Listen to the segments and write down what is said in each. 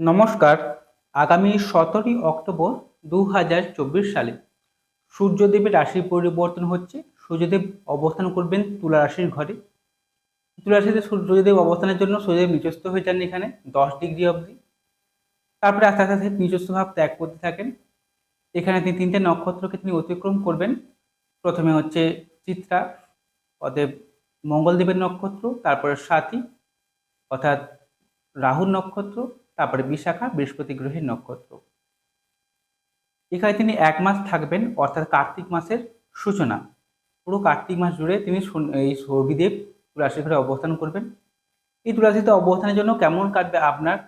নমস্কার। আগামী সতেরোই অক্টোবর দু হাজার চব্বিশ সালে সূর্যদেবের রাশি পরিবর্তন হচ্ছে। সূর্যদেব অবস্থান করবেন তুলা রাশির ঘরে। তুলা রাশিতে সূর্যদেব অবস্থানের জন্য সূর্যদেব নিচস্থ হয়ে যান এখানে দশ ডিগ্রি অবধি। তারপরে আস্তে আস্তে নিজস্ব ভাব ত্যাগ করতে থাকেন। এখানে তিনি তিনটে নক্ষত্রকে তিনি অতিক্রম করবেন। প্রথমে হচ্ছে চিত্রা অতএব মঙ্গলদেবের নক্ষত্র, তারপরে সাথী, অর্থাৎ রাহুর নক্ষত্র তারপরে বিশাখা, বৃহস্পতি গ্রহের নক্ষত্র। এখানে তিনি এক মাস থাকবেন, অর্থাৎ কার্তিক মাসের সূচনা। পুরো কার্তিক মাস জুড়ে তিনি এই রবিদেব তুলাশি ঘরে অবস্থান করবেন। এই তুলাশিতে অবস্থানের জন্য কেমন কাটবে আপনার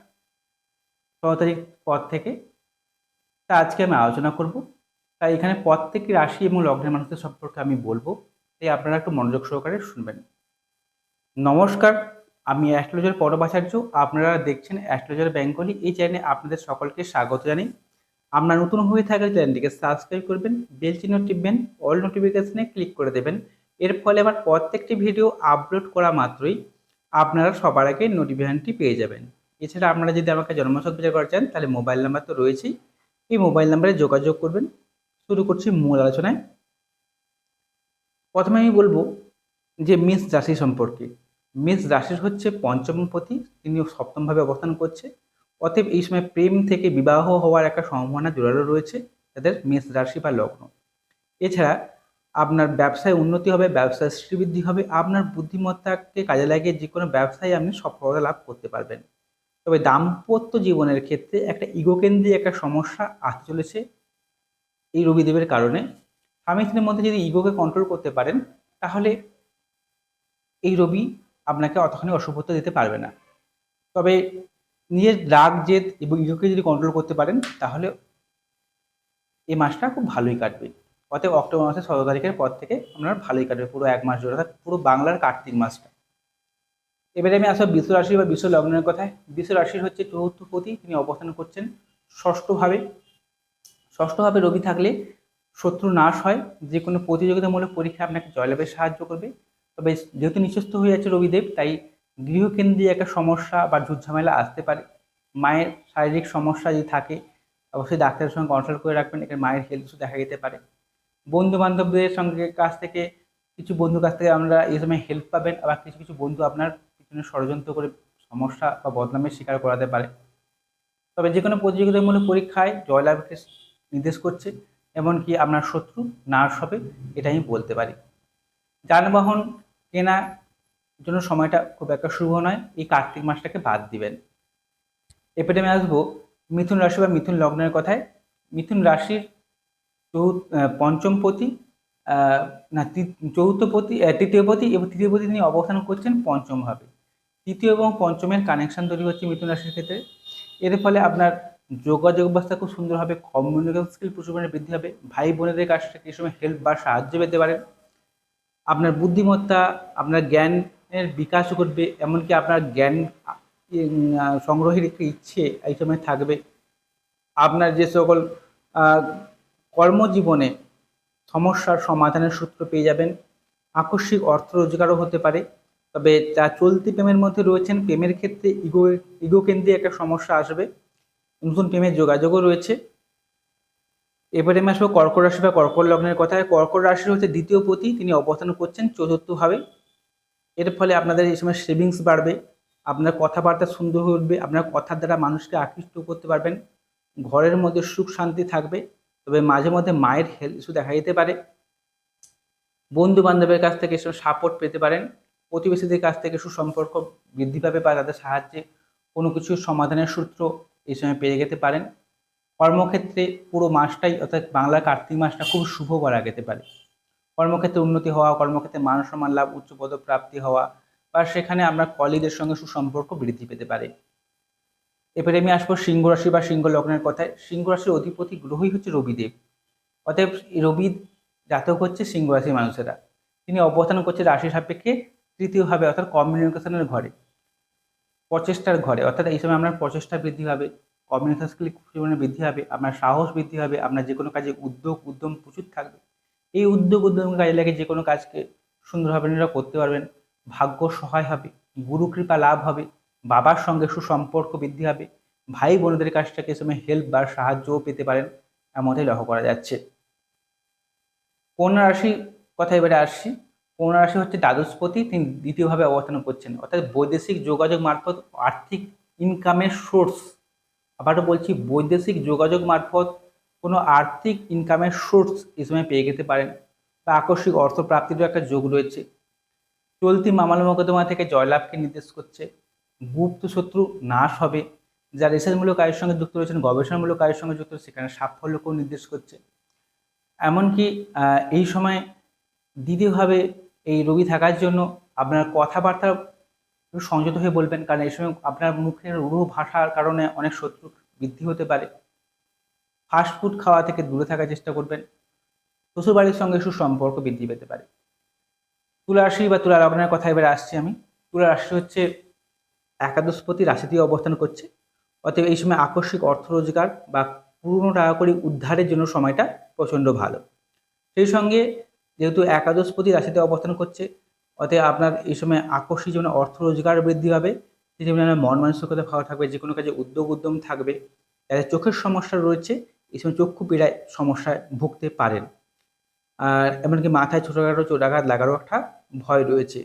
ষোলো তারিখ পর থেকে, তা আজকে আমি আলোচনা করব। তাই এখানে প্রত্যেক রাশি এবং লগ্নের মানুষদের সম্পর্কে আমি বলব। তাই আপনারা একটু মনোযোগ সহকারে শুনবেন। নমস্কার আমি অ্যাস্ট্রোলজার পরবাচার্য আপনারা দেখছেন অ্যাস্ট্রোলজার বেঙ্গলি। এই চ্যানেলে আপনাদের সকলকে স্বাগত জানাই। আপনার নতুন হয়ে থাকলে চ্যানেলটিকে সাবস্ক্রাইব করবেন, বেল চিহ্ন টিপবেন, অল নোটিফিকেশনে ক্লিক করে দেবেন। এর ফলে আমার প্রত্যেকটি ভিডিও আপলোড করা মাত্রই আপনারা সবার আগে নোটিফিকেশনটি পেয়ে যাবেন। এছাড়া আপনারা যদি আমাকে জন্মছক বিচার করা চান, তাহলে মোবাইল নাম্বার তো রয়েছেই। এই মোবাইল নাম্বারে যোগাযোগ করবেন। শুরু করছি মূল আলোচনায়। প্রথমে আমি বলব যে মেষ রাশি সম্পর্কে। মেষ রাশির হচ্ছে পঞ্চম পতি তিনি সপ্তমভাবে অবস্থান করছে। অতএব এই সময় প্রেম থেকে বিবাহ হওয়ার একটা সম্ভাবনা জোরালো রয়েছে তাদের মেষ রাশি বা লগ্ন। এছাড়া আপনার ব্যবসায় উন্নতি হবে, ব্যবসায় শ্রীবৃদ্ধি হবে, আপনার বুদ্ধিমত্তাকে কাজে লাগিয়ে যে কোনো ব্যবসায় আপনি সফলতা লাভ করতে পারবেন। তবে দাম্পত্য জীবনের ক্ষেত্রে একটা ইগোকেন্দ্রিক একটা সমস্যা আসতে চলেছে এই রবিদেবের কারণে। স্বামী স্ত্রীর মধ্যে যদি ইগোকে কন্ট্রোল করতে পারেন, তাহলে এই রবি আপনাকে অতখানি অশুভত্ব দিতে পারবে না। তবে নিজের রাগ, জেদ এবং ইগোকে যদি কন্ট্রোল করতে পারেন, তাহলে এই মাসটা খুব ভালোই কাটবে। অতএব অক্টোবর মাসের সতেরো তারিখের পর থেকে আপনার ভালোই কাটবে পুরো এক মাস জুড়ে, অর্থাৎ পুরো বাংলার কার্তিক মাসটা। এবারে আমি আসব বিশ্ব রাশি বা বিশ্ব লগ্নের কথায়। বিশ্ব রাশির হচ্ছে চতুর্থ পতি, তিনি অবস্থান করছেন ষষ্ঠভাবে। ষষ্ঠভাবে রবি থাকলে শত্রু নাশ হয়, যে কোনো প্রতিযোগিতামূলক পরীক্ষা আপনাকে জয়লাভে সাহায্য করবে। তবে যেহেতু নিঃস্বস্ত হয়ে যাচ্ছে রবিদেব, তাই গৃহকেন্দ্রিক একটা সমস্যা বা ঝুটঝামেলা আসতে পারে। মায়ের শারীরিক সমস্যা যদি থাকে, অবশ্যই ডাক্তারের সঙ্গে কনসাল্ট করে রাখবেন, এখানে মায়ের হেলথ ইস্যু দেখা যেতে পারে। বন্ধু বান্ধবদের সঙ্গে কাছ থেকে, কিছু বন্ধুর কাছ থেকে আমরা এই সময় হেল্প পাবেন, আবার কিছু কিছু বন্ধু আপনার পিছনে ষড়যন্ত্র করে সমস্যা বা বদনামের শিকার করাতে পারে। তবে যে কোনো প্রতিযোগিতামূলক পরীক্ষায় জয়লাভকে নির্দেশ করছে, এমনকি আপনার শত্রু নার্স হবে এটা আমি বলতে পারি। যানবাহন কেনা জন্য সময়টা খুব একটা শুভ নয়। এই কার্তিক মাসটাকে বাদ দিবেন। এরপরে আমি আসব মিথুন রাশি বা মিথুন লগ্নের কথায়। মিথুন রাশির চৌ- আহ, পঞ্চম পতি না তি- চৌথ পতি তৃতীয় পতি এবং তৃতীয় পতি তিনি অবস্থান করছেন পঞ্চমভাবে তৃতীয় এবং পঞ্চমের কানেকশন তৈরি হচ্ছে মিথুন রাশির ক্ষেত্রে। এর ফলে আপনার যোগাযোগ ব্যবস্থা খুব সুন্দর হবে কমিউনিকেশন স্কিল প্রচুর পরিমাণে বৃদ্ধি হবে। ভাই বোনেদের কাছ থেকে এই সময় হেল্প বা সাহায্য পেতে পারেন। আপনার বুদ্ধিমত্তা, আপনার জ্ঞানের বিকাশ করবে এমনকি আপনার জ্ঞান সংগ্রহের একটি ইচ্ছে এই সময় থাকবে। আপনার যে সকল কর্মজীবনে সমস্যার সমাধানের সূত্র পেয়ে যাবেন। আকস্মিক অর্থ রোজগারও হতে পারে, তবে যা চলতি প্রেমের মধ্যে রয়েছেন। প্রেমের ক্ষেত্রে ইগো ইগো কেন্দ্রিক একটা সমস্যা আসবে। নতুন প্রেমের যোগাযোগও রয়েছে। এবারে আমি আসব কর্কট রাশি বা কর্কট লগ্নের কথায়। কর্কট রাশির হচ্ছে দ্বিতীয় পতি, তিনি অবস্থান করছেন চতুর্থভাবে। এর ফলে আপনাদের এই সময় সেভিংস বাড়বে, আপনার কথাবার্তা সুন্দর হয়ে উঠবে, আপনার কথার দ্বারা মানুষকে আকৃষ্ট করতে পারবেন, ঘরের মধ্যে সুখ শান্তি থাকবে, তবে মাঝে মধ্যে মায়ের হেলথ ইস্যু দেখা যেতে পারে। বন্ধু বান্ধবের কাছ থেকে এসব সাপোর্ট পেতে পারেন, প্রতিবেশীদের কাছ থেকে সুসম্পর্ক বৃদ্ধি পাবে বা তাদের সাহায্যে কোনো কিছুর সমাধানের সূত্র এই সময় পেয়ে যেতে পারেন। কর্মক্ষেত্রে পুরো মাসটাই, অর্থাৎ বাংলার কার্তিক মাসটা খুব শুভ বলা যেতে পারে। কর্মক্ষেত্রে উন্নতি হওয়া, কর্মক্ষেত্রে মান সম্মান লাভ, উচ্চ পদপ্রাপ্তি হওয়া বা সেখানে আমরা কলিগদের সঙ্গে সুসম্পর্ক বৃদ্ধি পেতে পারে। এবারে আমি আসব সিংহ রাশি বা সিংহ লগ্নের কথায়। সিংহ রাশির অধিপতি গ্রহই হচ্ছে রবিদেব। অতএব রবি জাতক হচ্ছে সিংহ রাশির মানুষেরা। তিনি অবস্থান করছে রাশি সাপেক্ষে তৃতীয়ভাবে, অর্থাৎ কমিউনিকেশনের ঘরে, প্রচেষ্টার ঘরে। অর্থাৎ এই সময় আপনার প্রচেষ্টা বৃদ্ধি হবে কমিউনিকেশন স্কিল পরিমাণে বৃদ্ধি হবে, আপনার সাহস বৃদ্ধি হবে, আপনার যে কোনো কাজে উদ্যোগ, উদ্যম প্রচুর থাকবে। এই উদ্যোগ, উদ্যম কাজে লাগে যে কোনো কাজকে সুন্দরভাবে আপনারা করতে পারবেন। ভাগ্য সহায় হবে, গুরু কৃপা লাভ হবে, বাবার সঙ্গে সুসম্পর্ক বৃদ্ধি হবে, ভাই বোনদের কাছ থেকে সময় হেল্প বা সাহায্যও পেতে পারেন এমনটাই লক্ষ্য করা যাচ্ছে। কন্যা রাশি কথা এবারে আসছি। কন্যা রাশি হচ্ছে দ্বাদশপতি, তিনি দ্বিতীয়ভাবে অবস্থান করছেন। অর্থাৎ বৈদেশিক যোগাযোগ মারফত আর্থিক ইনকামের সোর্স আবারও বলছি, বৈদেশিক যোগাযোগ মারফত কোনো আর্থিক ইনকামের সোর্স এই সময় পেয়ে যেতে পারেন। বা আকস্মিক অর্থ প্রাপ্তিরও একটা যোগ রয়েছে। চলতি মামলা মোকদ্দমা থেকে জয়লাভকে নির্দেশ করছে, গুপ্ত শত্রু নাশ হবে, যা রিসার্চমূলক কাজের সঙ্গে যুক্ত রয়েছেন, গবেষণামূলক কাজের সঙ্গে যুক্ত সেখানে সাফল্যকেও নির্দেশ করছে। এমনকি এই সময় দ্বিতীয়ভাবে এই রোগী থাকার জন্য আপনার কথাবার্তা সংযত হয়ে বলবেন, কারণ এই সময় আপনার মুখের রূঢ় ভাষার কারণে অনেক শত্রু বৃদ্ধি হতে পারে। ফাস্টফুড খাওয়া থেকে দূরে থাকার চেষ্টা করবেন। শ্বশুরবাড়ির সঙ্গে সুসম্পর্ক বৃদ্ধি পেতে পারে। তুলা রাশি বা তুলা লগ্নের কথা এবারে আসছি আমি। তুলা রাশি হচ্ছে একাদশপতি রাশিতে অবস্থান করছে। অতএব এই সময় আকস্মিক অর্থ রোজগার বা পুরনো টাকা করি উদ্ধারের জন্য সময়টা প্রচণ্ড ভালো। সেই সঙ্গে যেহেতু একাদশপতি রাশিতে অবস্থান করছে অতএব আপনার এই সময় আকস্মিক যেমন অর্থ রোজগার বৃদ্ধি হবে সেই জন্য মন মানসিকতা ভালো থাকবে, যে কোনো কাজে উদ্যোগ উদ্যম থাকবে যাদের চোখের সমস্যা রয়েছে, এই সময় চক্ষু পীড়ায় সমস্যায় ভুগতে পারেন। আর এমনকি মাথায় ছোটোখাটো চোটাঘাত লাগারও একটা ভয় রয়েছে।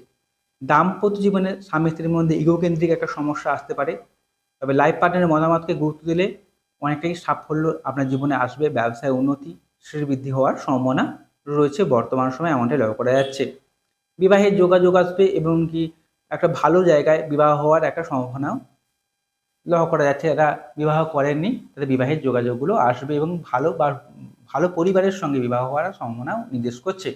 দাম্পত্য জীবনে স্বামী স্ত্রীর মধ্যে ইগোকেন্দ্রিক একটা সমস্যা আসতে পারে, তবে লাইফ পার্টনারের মতামতকে গুরুত্ব দিলে অনেকটাই সাফল্য আপনার জীবনে আসবে, ব্যবসায় উন্নতি শ্রীবৃদ্ধি হওয়ার সম্ভাবনা রয়েছে, বর্তমান সময়ে এমনটাই লক্ষ্য করা যাচ্ছে। বিবাহের যোগাযোগ আসবে এবং কি একটা ভালো জায়গায় বিবাহ হওয়ার একটা সম্ভাবনাও লক্ষ্য করা যাচ্ছে। যারা বিবাহ করেননি, তাদের বিবাহের যোগাযোগগুলো আসবে এবং ভালো বা ভালো পরিবারের সঙ্গে বিবাহ হওয়ার সম্ভাবনাও নির্দেশ করছে।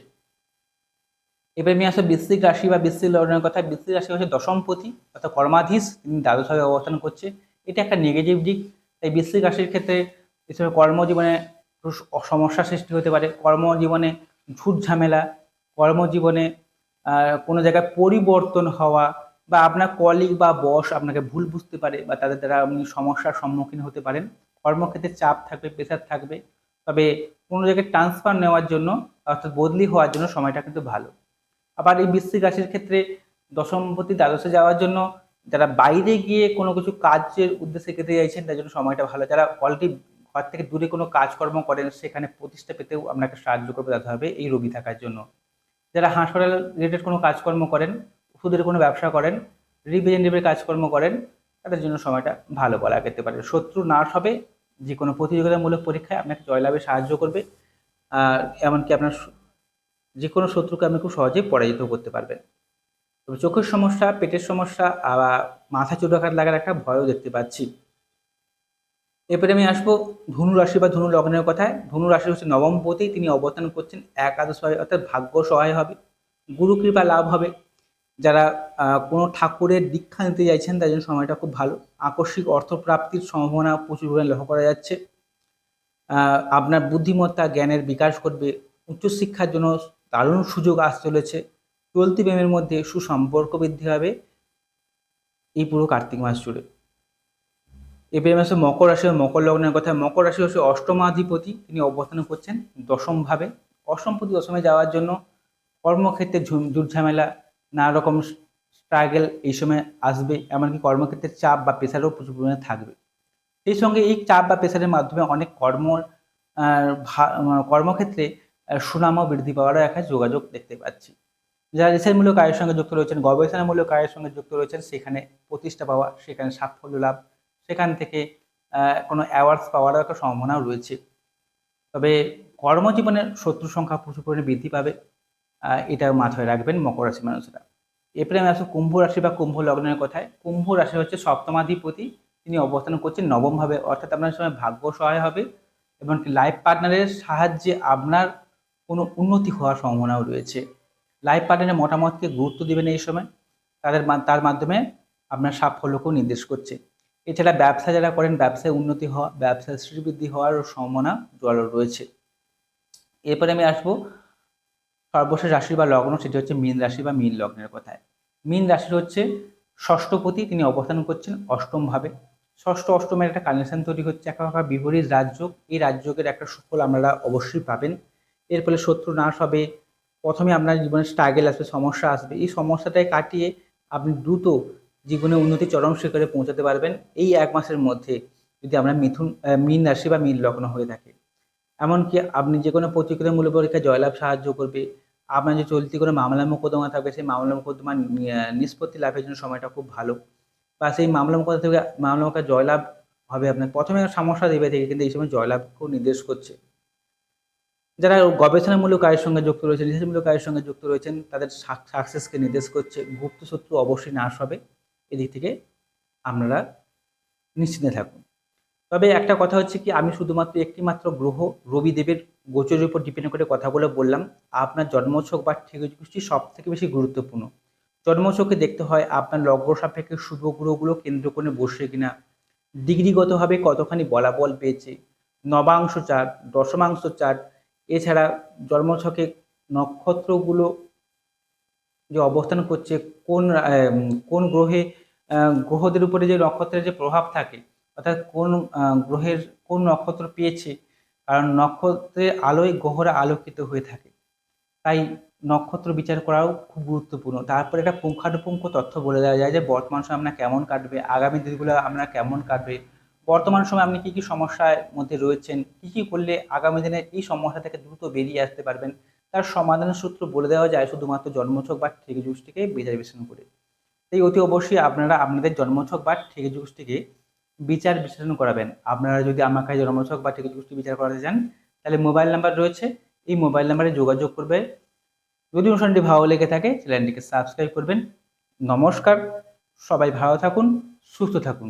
এবার আমি আসলে বৃশ্চিক রাশি বা বৃশ্চিক লগ্নের কথা, বৃশ্চিক রাশি হচ্ছে দশমপতি অর্থাৎ কর্মাধীশ, তিনি দ্বাদশভাবে অবস্থান করছে। এটা একটা নেগেটিভ দিক, তাই বৃশ্চিক রাশির ক্ষেত্রে এছাড়া কর্মজীবনে সমস্যা সৃষ্টি হতে পারে। কর্মজীবনে ঝুট ঝামেলা, কর্মজীবনে কোনো জায়গায় পরিবর্তন হওয়া বা আপনার কলিগ বা বস আপনাকে ভুল বুঝতে পারে বা তাদের দ্বারা আপনি সমস্যার সম্মুখীন হতে পারেন। কর্মক্ষেত্রে চাপ থাকবে প্রেশার থাকবে। তবে কোনো জায়গায় ট্রান্সফার নেওয়ার জন্য অর্থাৎ বদলি হওয়ার জন্য সময়টা কিন্তু ভালো। আবার এই বৃশ্চিক রাশির ক্ষেত্রে দশমপতি দ্বাদশে যাওয়ার জন্য যারা বাইরে গিয়ে কোনো কিছু কাজের উদ্দেশ্যে খেতে চাইছেন তার জন্য সময়টা ভালো। যারা অলরেডি ঘর থেকে দূরে কোনো কাজকর্ম করেন, সেখানে প্রতিষ্ঠা পেতেও আপনাকে সাহায্য করবে। তাতে হবে এই রোগী থাকার জন্য। যারা হাসপাতাল রিলেটেড কোনো কাজকর্ম করেন ওষুধের কোনো ব্যবসা করেন রিপ্রেজেন্টেটিভের কাজকর্ম করেন, তাদের জন্য সময়টা ভালো বলা যেতে পারে। শত্রু নাশ হবে, যে কোনো প্রতিযোগিতামূলক পরীক্ষায় আপনাকে জয়লাভে সাহায্য করবে এমনকি আপনার যে কোনো শত্রুকে আপনি খুব সহজেই পরাজিত করতে পারবেন। তবে চোখের সমস্যা, পেটের সমস্যা মাথা চোটাঘাত লাগার একটা ভয়ও দেখতে পাচ্ছি। এরপরে আমি আসব ধনু রাশি বা ধনু লগ্নের কথায়। ধনু রাশি হচ্ছে নবম পতি, তিনি অবস্থান করছেন একাদশ অর্থাৎ ভাগ্য সহায় হবে, গুরু কৃপা লাভ হবে। যারা কোনো ঠাকুরের দীক্ষা নিতে চাইছেন তাই জন্য সময়টা খুব ভালো। আকস্মিক অর্থপ্রাপ্তির সম্ভাবনা প্রচুর পরিমাণে লক্ষ্য করা যাচ্ছে। আপনার বুদ্ধিমত্তা, জ্ঞানের বিকাশ করবে উচ্চশিক্ষার জন্য দারুণ সুযোগ আস চলেছে। চলতি প্রেমের মধ্যে সুসম্পর্ক বৃদ্ধি হবে এই পুরো কার্তিক মাস জুড়ে। এপ্রিল মাসে মকর রাশি মকর লগ্নের কথা, মকর রাশি হচ্ছে অষ্টমাধিপতি তিনি অবস্থান করছেন দশমভাবে। অষ্টমপতি দশমে যাওয়ার জন্য কর্মক্ষেত্রে ঝামেলা নানা রকম স্ট্রাগেল এই সময় আসবে, এমনকি কর্মক্ষেত্রে চাপ বা প্রেশারও প্রচুর পরিমাণে থাকবে। সেই সঙ্গে এই চাপ বা প্রেশারের মাধ্যমে অনেক কর্ম কর্মক্ষেত্রে সুনামও বৃদ্ধি পাওয়ারও একটা যোগাযোগ দেখতে পাচ্ছি। যারা রিসার্চমূলক কাজের সঙ্গে যুক্ত রয়েছেন, গবেষণামূলক কাজের সঙ্গে যুক্ত রয়েছেন, সেখানে প্রতিষ্ঠা পাওয়া, সেখানে সাফল্য লাভ সেখান থেকে কোনো অ্যাওয়ার্ডস পাওয়ারও একটা সম্ভাবনাও রয়েছে। তবে কর্মজীবনের শত্রু সংখ্যা প্রচুর পরিমাণে বৃদ্ধি পাবে এটা মাথায় রাখবেন মকর রাশি মানুষরা। এরপরে আমি আসব কুম্ভ রাশি বা কুম্ভ লগ্নের কথায়, কুম্ভ রাশি হচ্ছে সপ্তমাধিপতি, তিনি অবস্থান করছেন নবমভাবে, অর্থাৎ আপনার সময় ভাগ্য সহায় হবে এবং লাইফ পার্টনারের সাহায্যে আপনার কোনো উন্নতি হওয়ার সম্ভাবনাও রয়েছে। লাইফ পার্টনারের মতামতকে গুরুত্ব দেবেন এই সময়, তাদের তার মাধ্যমে আপনার সাফল্যকেও নির্দেশ করছে। এছাড়া ব্যবসা যারা করেন, ব্যবসায় উন্নতি হওয়া, ব্যবসায় শ্রীবৃদ্ধি হওয়ার সম্ভাবনা জোয়ালো রয়েছে। এরপরে আমি আসব সর্বশেষ রাশি বা লগ্ন, সেটি হচ্ছে মীন রাশি বা মীন লগ্নের কথায়। মীন রাশির হচ্ছে ষষ্ঠপতি তিনি অবস্থান করছেন অষ্টমভাবে ষষ্ঠ অষ্টমের একটা কানেকশন তৈরি হচ্ছে, একা বিপরীত রাজ্য। এই রাজ্যকের একটা সুফল আপনারা অবশ্যই পাবেন। এর ফলে শত্রু নাশ হবে। প্রথমে আপনার জীবনে স্ট্রাগেল আসবে, সমস্যা আসবে। এই সমস্যাটাই কাটিয়ে আপনি দ্রুত জীবনে উন্নতি চরম শিখরে পৌঁছাতে পারবেন। এই এক মাসের মধ্যে যদি আমরা মিথুন মীন রাশি বা মীন লগ্ন হয়ে থাকে, এমনকি আপনি যে কোনো প্রতিক্রিয়ামূলক পরীক্ষায় জয়লাভ সাহায্য করবে, আপনার যে চলতি কোনো মামলা মোকদ্দমা থাকবে, সেই মামলা মোকদ্দমা নিষ্পত্তি লাভের জন্য সময়টা খুব ভালো। বা সেই মামলা মোকদ্দমা থেকে মামলা মোকদ্দমা জয়লাভ হবে আপনার। প্রথমে সমস্যা দেবে থেকে, কিন্তু এই সময় জয়লাভকেও নির্দেশ করছে। যারা গবেষণামূলক কাজের সঙ্গে যুক্ত রয়েছেন, রিসার্চমূলক কাজের সঙ্গে যুক্ত রয়েছেন, তাদের সাকসেসকে নির্দেশ করছে। গুপ্ত শত্রু অবশ্যই নাশ হবে। এদিক থেকে আপনারা নিশ্চিন্তে থাকুন। তবে একটা কথা হচ্ছে কি, আমি শুধুমাত্র একটি মাত্র গ্রহ রবিদেবের গোচরের উপর ডিপেন্ড করে কথাগুলো বললাম। আপনার জন্মছক বা ঠিকগোষ্ঠী সব থেকে বেশি গুরুত্বপূর্ণ। জন্মছকে দেখতে হয় আপনার লগ্ন সাপেক্ষে শুভ গ্রহগুলো কেন্দ্র করে বসে কিনা, ডিগ্রিগতভাবে কতখানি বলাবল পেয়েছে, নবাংশ চার দশমাংশ চার এছাড়া জন্মছকে নক্ষত্রগুলো যে অবস্থান করছে, কোন কোন গ্রহে গ্রহদের উপরে যে নক্ষত্রের যে প্রভাব থাকে, অর্থাৎ কোন গ্রহের কোন নক্ষত্র পেয়েছে, কারণ নক্ষত্রের আলোয় গ্রহরা আলোকিত হয়ে থাকে। তাই নক্ষত্র বিচার করাও খুব গুরুত্বপূর্ণ। তারপরে একটা পুঙ্খানুপুঙ্খ তথ্য বলে দেওয়া যায় যে, বর্তমান সময় আপনার কেমন কাটবে, আগামী দিনগুলো আপনার কেমন কাটবে, বর্তমান সময় আপনি কী কী সমস্যার মধ্যে রয়েছেন, কী কী করলে আগামী দিনে এই সমস্যা থেকে দ্রুত বেরিয়ে আসতে পারবেন তার সমাধানের সূত্র বলে দেওয়া যায় শুধুমাত্র জন্মছক বা ঠিকজুষ্টিকে বিচার বিশ্লেষণ করে। তাই অতি অবশ্যই আপনারা আপনাদের জন্মছক বা ঠিকজুষ্টিকে বিচার বিশ্লেষণ করাবেন। আপনারা যদি আমার কাছে জন্মছক বা ঠিকজুষ্টি বিচার করাতে চান, তাহলে মোবাইল নাম্বার রয়েছে। এই মোবাইল নাম্বারে যোগাযোগ করবে। যদি অনুষ্ঠানটি ভালো লেগে থাকে, চ্যানেলটিকে সাবস্ক্রাইব করবেন। নমস্কার। সবাই ভালো থাকুন, সুস্থ থাকুন।